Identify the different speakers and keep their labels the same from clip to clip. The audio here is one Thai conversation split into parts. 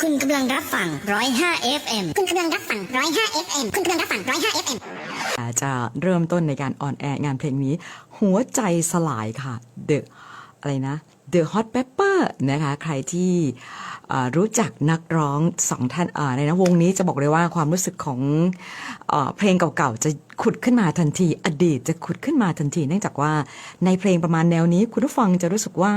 Speaker 1: คุณกำลังรับฟัง105 FM คุณกำลังรับฟัง105 FM คุณกำลังรับฟัง105 FM
Speaker 2: จะเริ่มต้นในการออนแอร์งานเพลงนี้ หัวใจสลายค่ะ เดอะอะไรนะ The Hot Pepper นะคะใครที่รู้จักนักร้องสองท่านในนะวงนี้จะบอกเลยว่าความรู้สึกของอเพลงเก่าๆ จะขุดขึ้นมาทันที อดีตจะขุดขึ้นมาทันที เนื่องจากว่าในเพลงประมาณแนวนี้ คุณผู้ฟังจะรู้สึกว่า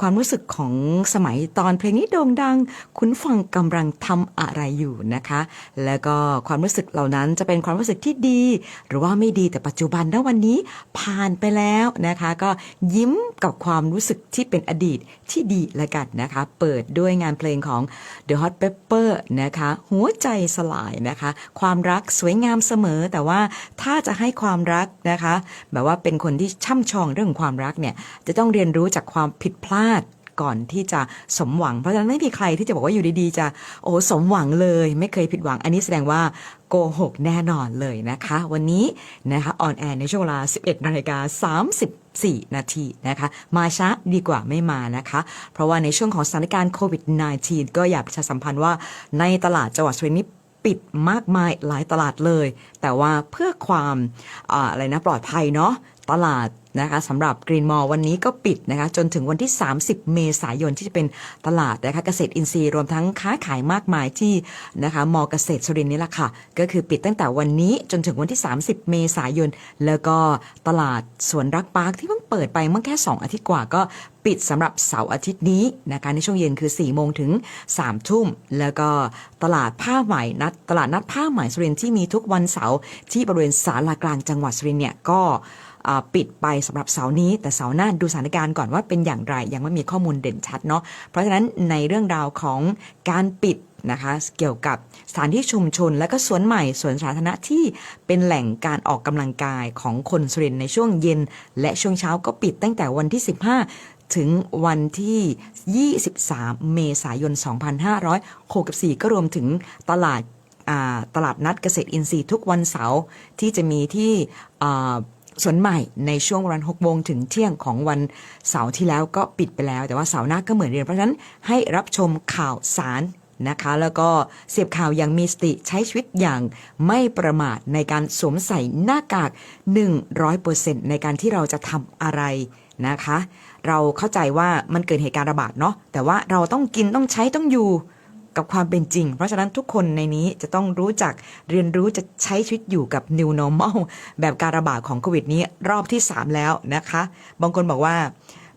Speaker 2: ความรู้สึกของสมัยตอนเพลงนี้โด่งดัง คุณฟังกำลังทำอะไรอยู่นะคะ แล้วก็ความรู้สึกเหล่านั้นจะเป็นความรู้สึกที่ดี หรือว่าไม่ดีแต่ปัจจุบันณวันนี้ผ่านไปแล้วนะคะ ก็ยิ้มกับความรู้สึกที่เป็นอดีตที่ดีละกันนะคะ เปิดด้วยงานเพลงของ The Hot Pepper นะคะ หัวใจสลายนะคะ ความรักสวยงามเสมอ แต่ว่าถ้าจะให้ความรักนะคะ แบบว่าเป็นคนที่ช่ำชองเรื่องความรักเนี่ย จะต้องเรียนรู้จากความผิดพลาดก่อนที่จะสมหวัง เพราะฉะนั้นไม่มีใครที่จะบอกว่าอยู่ดีๆ จะโอ้สมหวังเลย ไม่เคยผิดหวัง อันนี้แสดงว่าโกหกแน่นอนเลยนะคะ วันนี้นะคะออนแอร์ในช่วงเวลา 11นาฬิกา30 34นาทีนะคะ มาช้าดีกว่าไม่มานะคะ เพราะว่าในช่วงของสถานการณ์โควิด -19 ก็อยากประชาสัมพันธ์ว่าในตลาดจังหวัดสุรินทร์นี้ปิดมากมายหลายตลาดเลย แต่ว่าเพื่อความอาอะไรนะปลอดภัยเนาะตลาด นะคะสำหรับกรีนมอลวันนี้ก็ปิดนะคะจนถึงวันที่ 30 เมษายนที่จะเป็นตลาดนะคะเกษตรอินทรีย์รวมทั้งค้าขายมากมายที่นะคะมอเกษตรสุรินนี่แหละค่ะ ก็คือปิดตั้งแต่วันนี้จนถึงวันที่ 30 เมษายน แล้วก็ตลาดสวนรักปาร์คที่เพิ่งเปิดไปเมื่อแค่ 2 อาทิตย์กว่าก็ปิดสำหรับเสาร์อาทิตย์นี้นะคะในช่วงเย็นคือ 4 โมงถึง 3 ทุ่ม แล้วก็ตลาดผ้าไหมนัดตลาดนัดผ้าไหมสุรินที่มีทุกวันเสาร์ที่บริเวณศาลากลางจังหวัดสุรินเนี่ยก็ ปิดไปสำหรับเสาร์นี้ แต่เสาร์หน้าดูสถานการณ์ก่อนว่าเป็นอย่างไรยังไม่มีข้อมูลเด่นชัดเนาะเพราะฉะนั้นในเรื่องราวของการปิดนะคะเกี่ยวกับสถานที่ชุมชน และก็สวนใหม่สวนสาธารณะที่เป็นแหล่งการออกกำลังกายของคนสุรินในช่วงเย็น และช่วงเช้าก็ปิดตั้งแต่วันที่ 15 ถึงวันที่ 23 เมษายน 2564 ก็รวมถึงตลาดตลาดนัดเกษตรอินทรีย์ทุกวันเสาร์ที่จะมีที่ สวนใหม่ในช่วงวัน6โมงถึงเที่ยงของวันเสาร์ที่แล้วก็ปิดไปแล้ว แต่ว่าเสาร์หน้าก็เหมือนเดิมเพราะฉะนั้นให้รับชมข่าวสารนะคะ แล้วก็เสพข่าวอย่างมีสติใช้ชีวิตอย่างไม่ประมาทในการสวมใส่หน้ากาก 100%ในการที่เราจะทำอะไรนะคะ เราเข้าใจว่ามันเกิดเหตุการณ์ระบาดเนาะแต่ว่าเราต้องกินต้องใช้ต้องอยู่ กับความเป็นจริง เพราะฉะนั้นทุกคนในนี้จะต้องรู้จักเรียนรู้จะใช้ชีวิตอยู่กับ new normal แบบการระบาดของโควิดนี้รอบที่ 3 แล้วนะคะ บางคนบอกว่า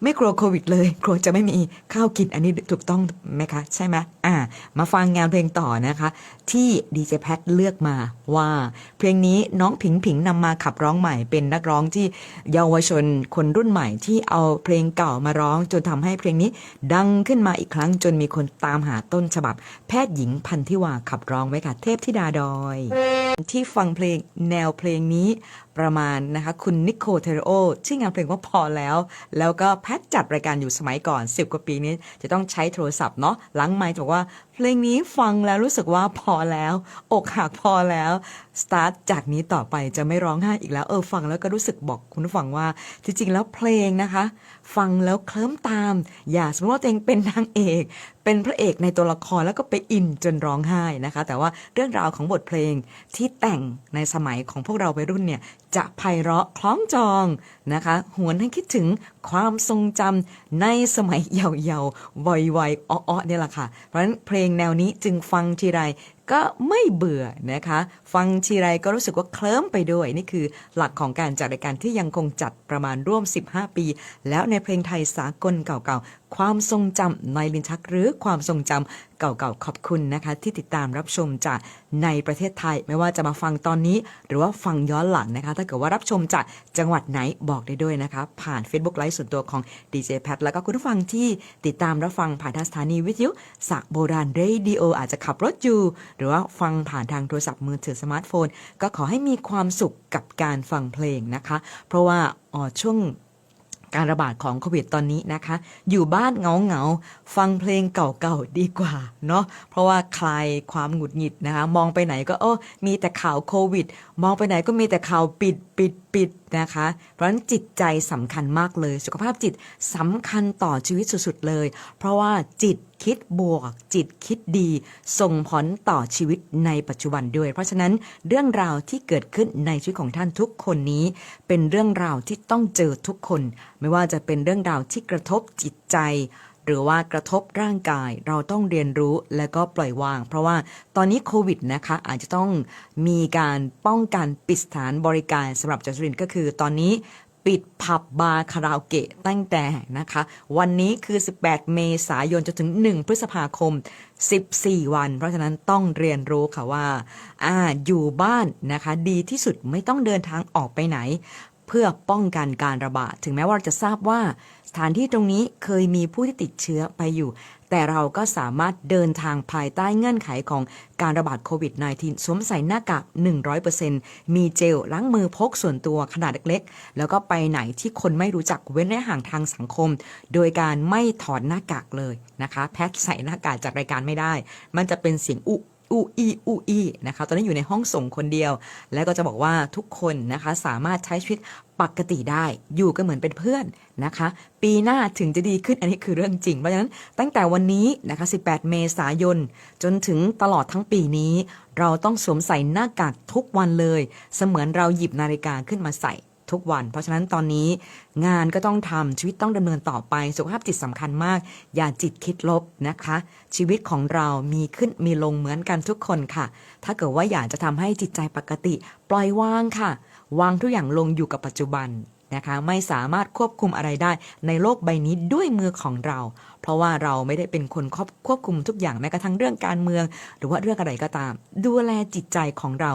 Speaker 2: ไม่กลัวโควิดเลยกลัวจะไม่มีข้าวกินอันนี้ถูกต้องไหมคะ ใช่ไหมอ่า มาฟังงานเพลงต่อนะคะ ที่ดีเจแพทเลือกมาว่า เพลงนี้น้องผิงผิงนำมาขับร้องใหม่เป็นนักร้องที่เยาวชนคนรุ่นใหม่ที่เอาเพลงเก่ามาร้อง จนทำให้เพลงนี้ดังขึ้นมาอีกครั้งจนมีคนตามหาต้นฉบับ แพทย์หญิงพันธิวาขับร้องไว้ค่ะเทพธิดาดอย ที่ฟังเพลงแนวเพลงนี้ประมาณนะคะคุณนิโคเทโรโอชื่องานเพลงว่าพอแล้ว แล้วก็แพทจัดรายการอยู่สมัยก่อน 10 กว่าปีนี้จะต้องใช้โทรศัพท์เนาะหลังไมค์บอกว่า เพลงนี้ฟังแล้วรู้สึกว่าพอแล้ว อกหักพอแล้วสตาร์ทจากนี้ต่อไปจะไม่ร้องไห้อีกแล้วเออฟังแล้วก็รู้สึกบอกคุณฟังว่า จริงๆ แล้วเพลงนะคะ ฟังแล้วเคลิ้มตาม อย่าสมมติว่าตัวเองเป็นนางเอก เป็นพระเอกในตัวละครแล้วก็ไปอินจนร้องไห้นะคะ แต่ว่าเรื่องราวของบทเพลงที่แต่งในสมัยของพวกเราวัยรุ่นเนี่ยจะไพเราะคล้องจองนะคะ หวนให้คิดถึงความทรงจำในสมัยเยาว์ๆวัยๆอ้อๆเนี่ยแหละค่ะเพราะฉะนั้นเพลงแนวนี้จึงฟังทีไรก็ไม่เบื่อนะคะ ฟังทีไรก็รู้สึกว่าเคลิ้มไปด้วย นี่คือหลักของการจัดรายการที่ยังคงจัดประมาณร่วม 15 ปี แล้วในเพลงไทยสากลเก่าๆ ความทรงจำในลิ้นชักหรือความทรงจำเก่าๆขอบคุณนะคะ ที่ติดตามรับชมจากในประเทศไทย ไม่ว่าจะมาฟังตอนนี้ หรือว่าฟังย้อนหลังนะคะ ถ้าเกิดว่ารับชมจากจังหวัดไหนบอกได้ด้วยนะคะ ผ่าน Facebook ไลฟ์ส่วนตัวของ DJ แพทแล้วก็คุณผู้ฟังที่ติดตามรับฟังผ่านทางสถานีวิทยุสักโบราณเรดิโออาจจะขับรถอยู่หรือว่าฟังผ่านทางโทรศัพท์มือถือสมาร์ทโฟน ก็ขอให้มีความสุขกับการฟังเพลงนะคะ เพราะว่าอ๋อช่วง การระบาดของโควิดตอนนี้นะคะ อยู่บ้านเงาเงาฟังเพลงเก่าๆดีกว่าเนาะเพราะว่าคลายความหงุดหงิดนะคะ มองไปไหนก็โอ้มีแต่ข่าวโควิด มองไปไหนก็มีแต่ข่าวปิดปิดปิดนะคะ เพราะฉะนั้นจิตใจสำคัญมากเลย สุขภาพจิตสำคัญต่อชีวิตสุดๆเลย เพราะว่าจิตคิดบวก จิตคิดดี ส่งผลต่อชีวิตในปัจจุบันด้วย เพราะฉะนั้นเรื่องราวที่เกิดขึ้นในชีวิตของท่านทุกคนนี้ เป็นเรื่องราวที่ต้องเจอทุกคน ไม่ว่าจะเป็นเรื่องราวที่กระทบจิตใจ หรือว่ากระทบร่างกายเราต้องเรียนรู้และก็ปล่อยวาง เพราะว่าตอนนี้โควิดนะคะอาจจะต้องมีการป้องกันปิดสถานบริการสำหรับจัสรินทร์ก็คือตอนนี้ปิดผับบาร์คาราโอเกะตั้งแต่นะคะ วันนี้คือ 18 เมษายนจนถึง 1 พฤษภาคม 14 วัน เพราะฉะนั้นต้องเรียนรู้ค่ะว่าอ่าอยู่บ้านนะคะดีที่สุดไม่ต้องเดินทางออกไปไหน เพื่อป้องกันการระบาด ถึงแม้ว่าจะทราบว่า สถานที่ตรงนี้เคยมีผู้ที่ติดเชื้อไปอยู่ แต่เราก็สามารถเดินทางภายใต้เงื่อนไขของการระบาดโควิด -19 สวมใส่หน้ากาก 100%มีเจลล้างมือพกส่วนตัวขนาดเล็กๆ แล้วก็ไปไหนที่คนไม่รู้จักเว้นระยะห่างทางสังคม โดยการไม่ถอดหน้ากากเลยนะคะ แพทใส่หน้ากากจัดรายการไม่ได้ มันจะเป็นเสียงอุ อูอีอูอีนะคะตอนนี้อยู่ในห้องส่งคนเดียว แล้วก็จะบอกว่าทุกคนนะคะสามารถใช้ชีวิตปกติได้อยู่กันเหมือนเป็นเพื่อนนะคะ ปีหน้าถึงจะดีขึ้นอันนี้คือเรื่องจริง เพราะฉะนั้นตั้งแต่วันนี้นะคะ 18 เมษายน จนถึงตลอดทั้งปีนี้ เราต้องสวมใส่หน้ากากทุกวันเลย เสมือนเราหยิบนาฬิกาขึ้นมาใส่ ทุกวัน เพราะฉะนั้นตอนนี้งานก็ต้องทำชีวิตต้องดำเนินต่อไป สุขภาพจิตสำคัญมาก อย่าจิตคิดลบนะคะ ชีวิตของเรามีขึ้นมีลงเหมือนกันทุกคนค่ะ ถ้าเกิดว่าอยากจะทำให้จิตใจปกติ ปล่อยวางค่ะ วางทุกอย่างลงอยู่กับปัจจุบัน นะคะไม่สามารถควบคุมอะไรได้ในโลกใบนี้ด้วยมือของเรา เพราะว่าเราไม่ได้เป็นคนควบควบคุมทุกอย่างแม้กระทั่งเรื่องการเมือง หรือว่าเรื่องอะไรก็ตาม ดูแลจิตใจของเรา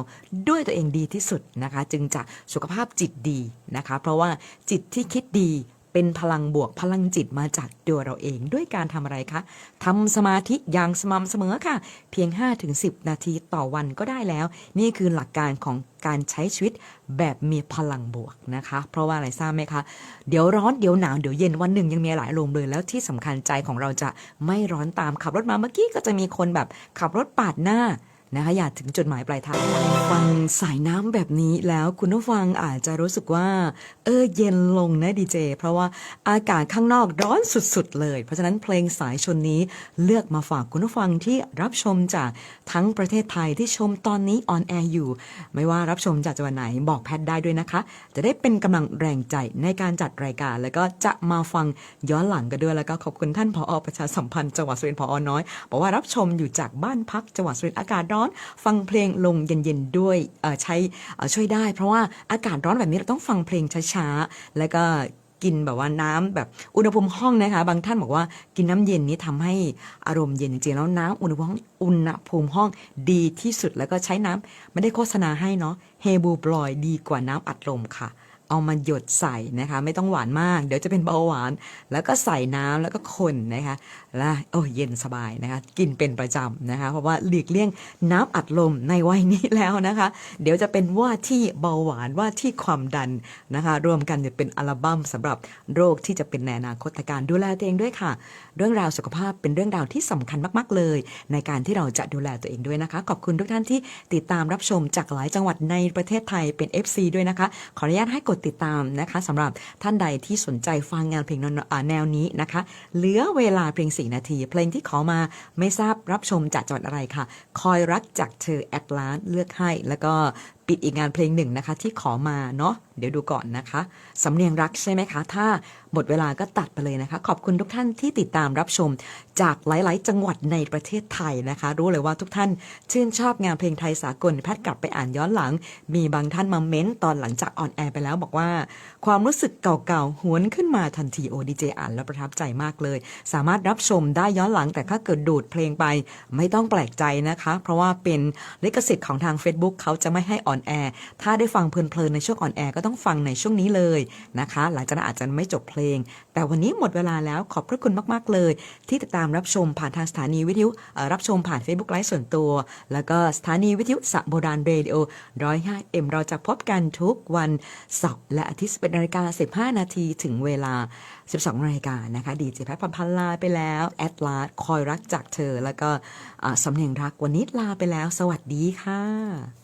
Speaker 2: ด้วยตัวเองดีที่สุดนะคะ จึงจะสุขภาพจิตดีนะคะ เพราะว่าจิตที่คิดดี เป็นพลังบวกพลังจิตมาจากตัวเราเองด้วยการทำอะไรคะทำสมาธิอย่างสม่ำเสมอค่ะ เพียง 5-10 นาทีต่อวันก็ได้แล้ว นี่คือหลักการของการใช้ชีวิตแบบมีพลังบวกนะคะ เพราะว่าอะไรทราบไหมคะ เดี๋ยวร้อนเดี๋ยวหนาวเดี๋ยวเย็นวันหนึ่งยังมีหลายลมเลยแล้วที่สำคัญใจของเราจะไม่ร้อนตามขับรถมาเมื่อกี้ก็จะมีคนแบบขับรถปาดหน้า นะคะอยากถึงจุดหมายปลายทางฟังสายน้ำแบบนี้แล้วคุณผู้ฟังอาจจะรู้สึกว่า เออเย็นลงนะดีเจ เพราะว่าอากาศข้างนอกร้อนสุดๆเลย เพราะฉะนั้นเพลงสายชนนี้เลือกมาฝากคุณผู้ฟังที่รับชมจากทั้งประเทศไทยที่ชมตอนนี้ออนแอร์อยู่ ไม่ว่ารับชมจากจังหวัดไหนบอกแพทได้ด้วยนะคะ จะได้เป็นกำลังแรงใจในการจัดรายการ แล้วก็จะมาฟังย้อนหลังกันด้วยแล้วก็ขอบคุณท่านผอประชาสัมพันธ์จังหวัดสุรินทร์ผอน้อยบอกว่ารับชมอยู่จากบ้านพักจังหวัดสุรินทร์อากาศร้อนฟังเพลงลงเย็นๆด้วยใช้ช่วยได้ เพราะว่าอากาศร้อนแบบนี้เราต้องฟังเพลงช้าๆ แล้วก็กินแบบว่าน้ำแบบอุณหภูมิห้องนะคะ บางท่านบอกว่ากินน้ำเย็นนี้ทำให้อารมณ์เย็นจริงๆแล้วน้ำอุณหภูมิองอุณหภูมิห้องดีที่สุดแล้วก็ใช้น้ำไม่ได้โฆษณาให้เนาะเฮบูบลอยดีกว่าน้ำอัดลมค่ะ เอามาหยดใส่นะคะ ไม่ต้องหวานมาก เดี๋ยวจะเป็นเบาหวาน แล้วก็ใส่น้ำแล้วก็คนนะคะแล้วโอ้เย็นสบายนะคะ กินเป็นประจำนะคะ เพราะว่าหลีกเลี่ยงน้ำอัดลมในวัยนี้แล้วนะคะ เดี๋ยวจะเป็นว่าที่เบาหวานว่าที่ความดันนะคะ รวมกันจะเป็นอัลบั้มสำหรับโรคที่จะเป็นในอนาคตการดูแลตัวเองด้วยค่ะ เรื่องราวสุขภาพเป็นเรื่องราวที่สำคัญมาก ๆ เลย ในการที่เราจะดูแลตัวเองด้วยนะคะ ขอบคุณทุกท่านที่ติดตามรับชมจากหลายจังหวัดในประเทศไทยเป็น FC ด้วยนะคะ ขออนุญาตให้กดติดตามนะคะสำหรับท่านใดที่สนใจฟังงานเพลงแนวอ่าแนวนี้นะคะ เหลือเวลาเพียง 4 นาที เพลงที่ขอมาไม่ทราบรับชมจากจังหวัดอะไรค่ะ คอยรักจากเธอแอดลานเลือกให้ แล้วก็ ปิดอีกงานเพลงหนึ่งนะคะ ที่ขอมาเนาะเดี๋ยวดูก่อนนะคะ สำเนียงรักใช่ไหมคะ ถ้าหมดเวลาก็ตัดไปเลยนะคะ ขอบคุณทุกท่านที่ติดตามรับชม จากหลาย ๆ จังหวัดในประเทศไทยนะคะ รู้เลยว่าทุกท่านชื่นชอบงานเพลงไทยสากลแพทย์กลับไปอ่านย้อนหลัง มีบางท่านมาเม้นตอนหลังจากออนแอร์ไปแล้วบอกว่า ความรู้สึกเก่า ๆ หวนขึ้นมาทันทีโอดีเจอ่านแล้วประทับใจมากเลย สามารถรับชมได้ย้อนหลัง แต่ถ้าเกิดดูดเพลงไป ไม่ต้องแปลกใจนะคะ เพราะว่าเป็นลิขสิทธิ์ของทาง Facebook เขาจะไม่ให้ออนแอร์ถ้าได้ฟังเพลินๆในช่วงอ่อนแอร์ก็ต้องฟังในช่วงนี้เลยนะคะ หลังจากนั้นอาจจะไม่จบเพลง แต่วันนี้หมดเวลาแล้วขอบพระคุณมากๆเลย ที่ติดตามรับชมผ่านทางสถานีวิทยุรับชมผ่าน Facebook ไลฟ์ส่วนตัว แล้วก็สถานีวิทยุสะโบราณเรดิโอ105เอ็มเราจะพบกันทุกวันเสาร์และอาทิตย์เป็นนาฬิกา15นาทีถึงเวลา 12นาฬิกานะคะ ดีเจแพทย์พันพันลาไปแล้ว แอดลาสคอยรักจากเธอ แล้วก็สำเนียงรักวันนี้ลาไปแล้ว สวัสดีค่ะ